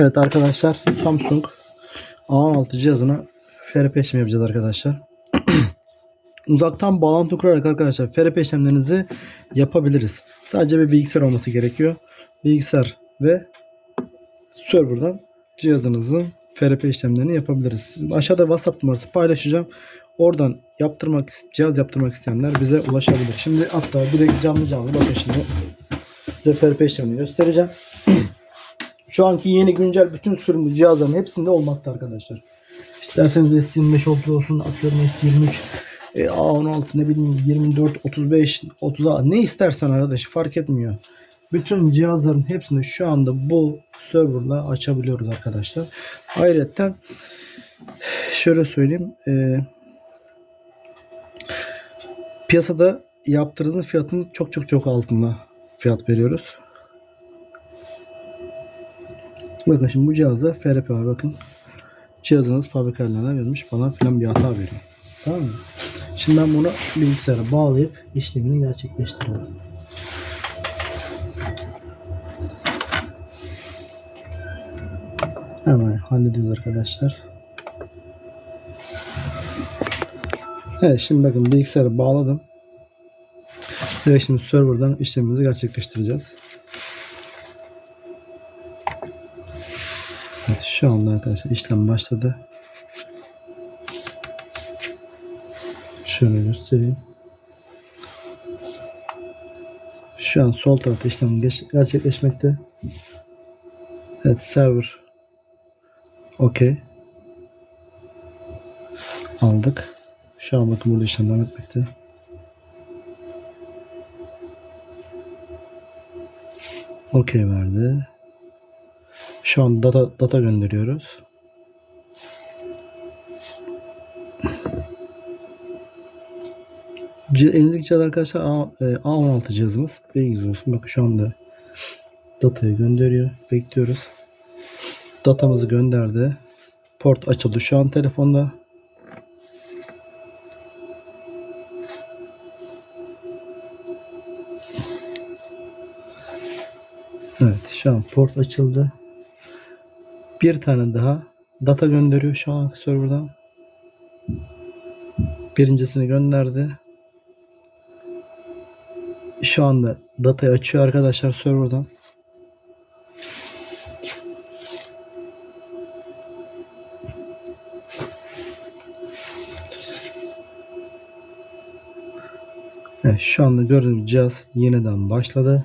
Evet arkadaşlar Samsung A16 cihazına FRP işlemi yapacağız arkadaşlar. Uzaktan bağlantı kurarak arkadaşlar FRP işlemlerinizi yapabiliriz. Sadece bir bilgisayar olması gerekiyor. Bilgisayar ve serverdan cihazınızın FRP işlemlerini yapabiliriz. Aşağıda WhatsApp numarası paylaşacağım. Oradan yaptırmak, cihaz yaptırmak isteyenler bize ulaşabilir. Şimdi hatta direkt canlı canlı bakın şimdi size FRP işlemini göstereceğim. Şu anki yeni güncel bütün sürümlü cihazların hepsinde olmakta arkadaşlar. İsterseniz S25 30 olsun, atıyorum S23, e, A16 ne bileyim 24, 35, 30 ne istersen arkadaş fark etmiyor. Bütün cihazların hepsini şu anda bu serverla açabiliyoruz arkadaşlar. Ayrıca şöyle söyleyeyim. E, piyasada yaptırdığınız fiyatın çok çok çok altında fiyat veriyoruz. Bakın şimdi bu cihazda FRP var bakın. Cihazınız fabrikalarına verilmiş falan filan bir hata veriyor. Tamam mı? Şimdi ben bunu bilgisayara bağlayıp işlemini gerçekleştiriyorum. Hemen hallediyoruz arkadaşlar. Evet şimdi bakın bilgisayara bağladım. Ve şimdi serverdan işlemimizi gerçekleştireceğiz. Evet, şu anda arkadaşlar işlem başladı. Şöyle göstereyim. Şu an sol tarafta işlem gerçekleşmekte. Evet server okey aldık. Şu an bakın burada işlem devam etmekte. Okey verdi. Şu an data data gönderiyoruz. Elinizdeki cihaz arkadaşlar A, e, A16 cihazımız. Bilginiz olsun. Bakın şu anda datayı gönderiyor. Bekliyoruz. Datamızı gönderdi. Port açıldı şu an telefonda. Evet şu an port açıldı. Bir tane daha data gönderiyor şu an serverdan. Birincisini gönderdi. Şu anda datayı açıyor arkadaşlar serverdan. Evet, şu anda gördüğünüz cihaz yeniden başladı.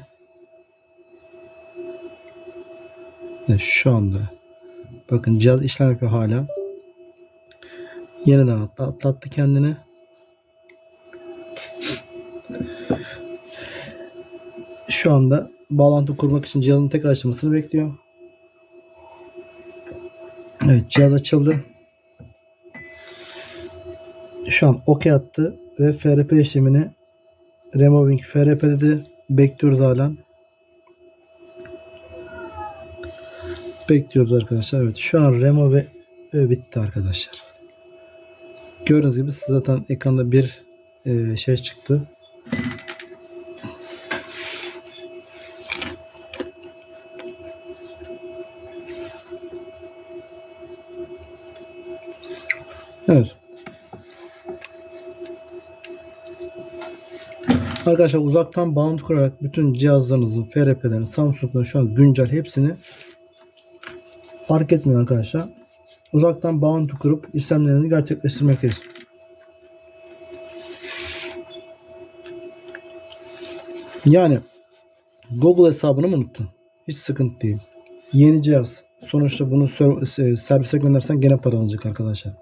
Evet, şu anda bakın cihaz işlem yapıyor hala. Yeniden atla, atlattı kendini. Şu anda bağlantı kurmak için cihazın tekrar açılmasını bekliyor. Evet cihaz açıldı. Şu an OK attı ve FRP işlemini removing FRP dedi. Bekliyoruz halen. Bekliyoruz arkadaşlar. Evet şu an remove ve bitti arkadaşlar. Gördüğünüz gibi zaten ekranda bir e, şey çıktı. Evet. Arkadaşlar uzaktan bağlantı kurarak bütün cihazlarınızın FRP'lerini, Samsung'ların şu an güncel hepsini fark etmiyor arkadaşlar. Uzaktan bağlantı kurup işlemlerinizi gerçekleştirmekteyiz. Yani Google hesabını mı unuttun? Hiç sıkıntı değil. Yeni cihaz. Sonuçta bunu e, servise göndersen gene para alacak arkadaşlar.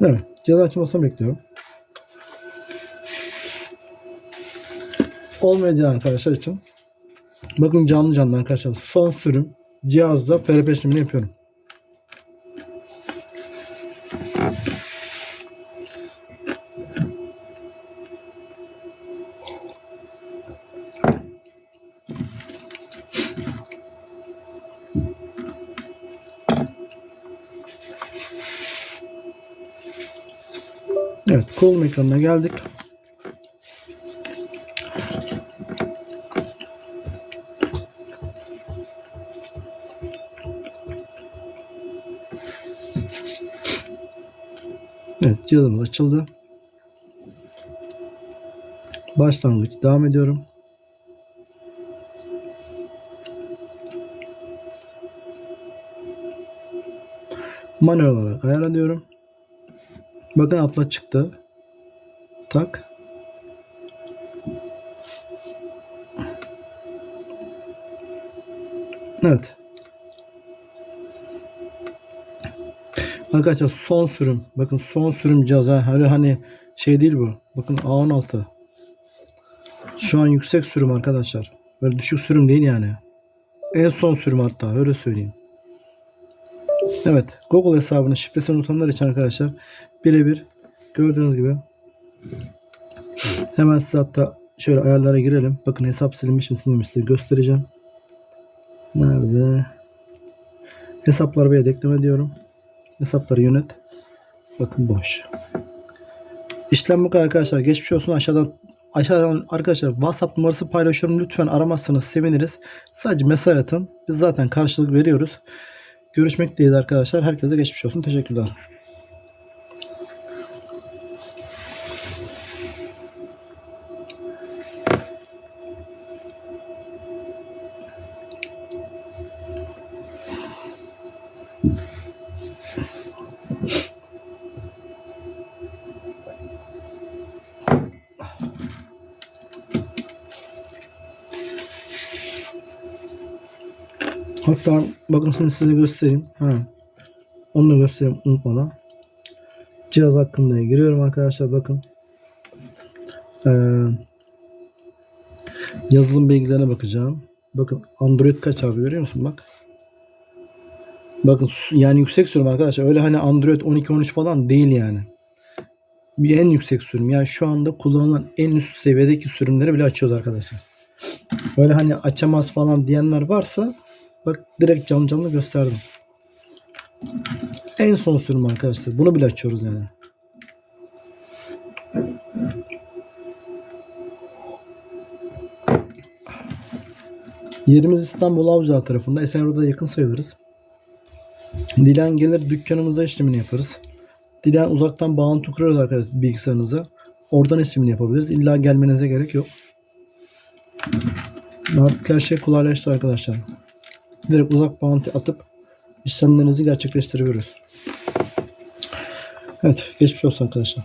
Evet. Cihaz açılmasını bekliyorum. Olmayan arkadaşlar için bakın canlı canlı arkadaşlar son sürüm cihazda FRP işlemini yapıyorum. Evet kurulum ekranına geldik. Evet cihazımız açıldı. Başlangıç devam ediyorum. Manuel olarak ayarlıyorum. Bakın atla çıktı. Tak. Evet. Arkadaşlar son sürüm. Bakın son sürüm cihaz. ha. Öyle hani şey değil bu. Bakın A16. Şu an yüksek sürüm arkadaşlar. Böyle düşük sürüm değil yani. En son sürüm hatta öyle söyleyeyim. Evet. Google hesabının şifresini unutanlar için arkadaşlar birebir gördüğünüz gibi hemen size hatta şöyle ayarlara girelim. Bakın hesap silinmiş mi silinmiş size göstereceğim. Nerede? Hesaplar bir ekleme diyorum. Hesapları yönet. Bakın boş. İşlem bu kadar arkadaşlar. Geçmiş olsun aşağıdan aşağıdan arkadaşlar WhatsApp numarası paylaşıyorum. Lütfen aramazsanız seviniriz. Sadece mesaj atın. Biz zaten karşılık veriyoruz. Görüşmekteyiz arkadaşlar. Herkese geçmiş olsun. Teşekkürler. Hatta bakın şimdi size göstereyim. Ha. Onu da göstereyim unutmadan. Cihaz hakkında giriyorum arkadaşlar bakın. Ee, yazılım bilgilerine bakacağım. Bakın Android kaç abi görüyor musun bak. Bakın yani yüksek sürüm arkadaşlar. Öyle hani Android 12 13 falan değil yani. Bir en yüksek sürüm. Yani şu anda kullanılan en üst seviyedeki sürümleri bile açıyoruz arkadaşlar. Böyle hani açamaz falan diyenler varsa Bak direkt canlı canlı gösterdim. En son sürüm arkadaşlar. Bunu bile açıyoruz yani. Yerimiz İstanbul Avcılar tarafında. Esenyurt'a yakın sayılırız. Dilen gelir dükkanımıza işlemini yaparız. Dilen uzaktan bağlantı kurarız arkadaşlar bilgisayarınıza. Oradan işlemini yapabiliriz. İlla gelmenize gerek yok. Artık her şey kolaylaştı arkadaşlar direkt uzak bağlantı atıp işlemlerinizi gerçekleştirebiliyoruz. Evet geçmiş olsun arkadaşlar.